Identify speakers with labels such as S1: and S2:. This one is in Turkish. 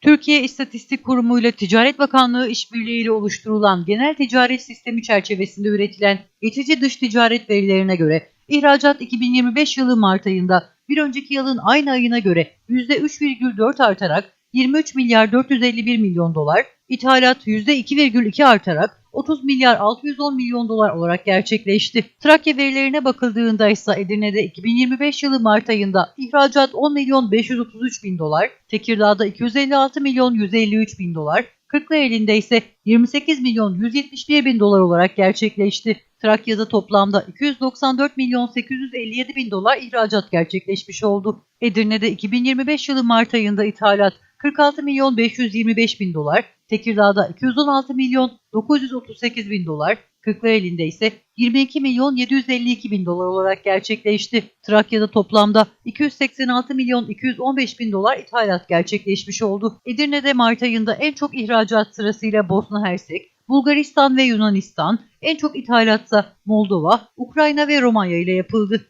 S1: Türkiye İstatistik Kurumu ile Ticaret Bakanlığı işbirliğiyle oluşturulan genel ticaret sistemi çerçevesinde üretilen geçici dış ticaret verilerine göre ihracat 2025 yılı Mart ayında bir önceki yılın aynı ayına göre %3,4 artarak 23 milyar 451 milyon dolar, ithalat %2,2 artarak 30 milyar 610 milyon dolar olarak gerçekleşti. Trakya verilerine bakıldığında ise Edirne'de 2025 yılı Mart ayında ihracat 10 milyon 533 bin dolar, Tekirdağ'da 256 milyon 153 bin dolar, Kırklareli'nde ise 28 milyon 171 bin dolar olarak gerçekleşti. Trakya'da toplamda 294 milyon 857 bin dolar ihracat gerçekleşmiş oldu. Edirne'de 2025 yılı Mart ayında ithalat 46 milyon 525 bin dolar, Tekirdağ'da 216 milyon 938 bin dolar, Kırklareli'nde ise 22 milyon 752 bin dolar olarak gerçekleşti. Trakya'da toplamda 286 milyon 215 bin dolar ithalat gerçekleşmiş oldu. Edirne'de Mart ayında en çok ihracat sırasıyla Bosna Hersek, Bulgaristan ve Yunanistan, en çok ithalatsa Moldova, Ukrayna ve Romanya ile yapıldı.